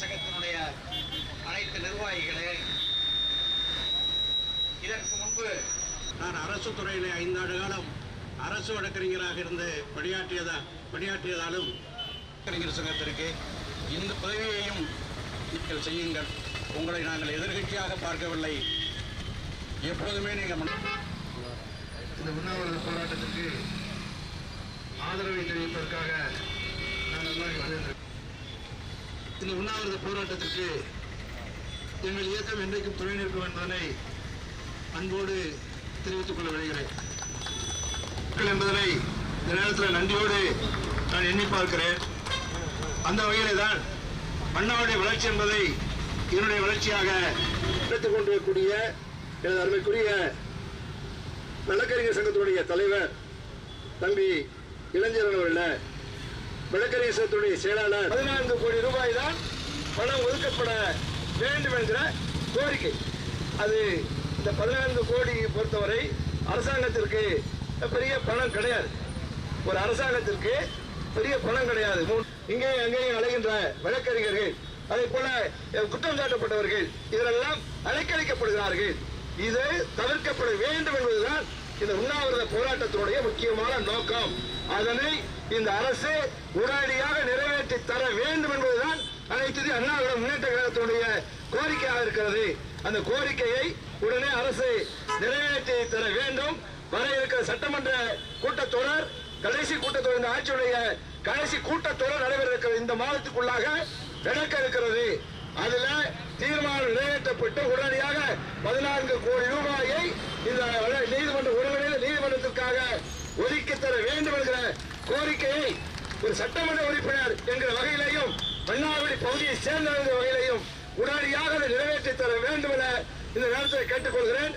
சங்கத்தினுடைய அனைத்து நிர்வாகிகளே இதற்கு முன்பு நான் அரசு துறையிலே ஐந்தாண்டு காலம் அரசு வழக்கறிஞராக இருந்து பணியாற்றியதா பணியாற்றியதாலும் வழக்கறிஞர் சங்கத்திற்கு இந்த பதவியையும் நீங்கள் செய்யுங்கள். உங்களை நாங்கள் எதிர்கட்சியாக பார்க்கவில்லை. எப்போதுமே நீங்கள் இந்த உண்ணாவிரத போராட்டத்திற்கு ஆதரவை தெரிவிப்பதற்காக இந்த உண்ணாவிரத போராட்டத்திற்கு எங்கள் இயக்கம் என்றைக்கும் துணை நிற்கும் என்பதனை அன்போடு தெரிவித்துக் கொள்ள விளைகிறேன் மக்கள் என்பதனை இந்த நேரத்தில் நன்றியோடு நான் எண்ணி பார்க்கிறேன். அந்த வகையிலே தான் அண்ணாவுடைய வளர்ச்சி என்பதை என்னுடைய வளர்ச்சியாக எடுத்துக் கொண்டிருக்கக்கூடிய எனது அருமைக்குரிய வழக்கறிஞர் சங்கத்துடைய தலைவர் தம்பி இளைஞர் அவர்கள் வழக்கறிஞர் செயலாளர். பதினான்கு கோடி ரூபாய் தான் பணம் ஒதுக்கப்பட வேண்டும் என்கிற கோரிக்கை. அது இந்த பதினான்கு கோடி பொறுத்தவரை அரசாங்கத்திற்கு பெரிய பணம் கிடையாது. ஒரு அரசாங்கத்திற்கு பெரிய பணம் கிடையாது. மூ- இங்கேயும் அங்கேயும் அலைகின்ற வழக்கறிஞர்கள் அதே போல குற்றம் சாட்டப்பட்டவர்கள் இதெல்லாம் அலைக்கழிக்கப்படுகிறார்கள். இது தவிர்க்கப்பட வேண்டும் என்பதுதான் இந்த உண்ணாவிரத போராட்டத்தினுடைய முக்கியமான நோக்கம். அதனை இந்த அரசு உடனடியாக நிறைவேற்றி தர வேண்டும் என்பதுதான் அனைத்து இந்திய அண்ணா முன்னேற்ற கழகத்தினுடைய கோரிக்கையாக இருக்கிறது. அந்த கோரிக்கையை உடனே அரசு நிறைவேற்றி தர வேண்டும். வர இருக்கிற சட்டமன்ற கூட்டத்தொடர் கடைசி கூட்டத்தொடர் இந்த ஆட்சியுடைய கடைசி கூட்டத்தொடர் நடைபெற இருக்கிற இந்த மாதத்துக்குள்ளாக நடக்க இருக்கிறது. அதுல தீர்மானம் நிறைவேற்றப்பட்டு உடனடியாக பதினான்கு கோடி ரூபாய் இந்த வழ- நீதிமன்ற ஒருங்கிணைந்த நீதிமன்றத்திற்காக ஒதுக்கி தர வேண்டும் என்கிற கோரிக்கையை ஒரு சட்டமன்ற உறுப்பினர் என்கிற வகையிலையும் மன்னார்குடி பகுதியை சேர்ந்த வகையிலையும் உடனடியாக அதை நிறைவேற்றி தர வேண்டும் என இந்த நேரத்தில் கேட்டுக்கொள்கிறேன்.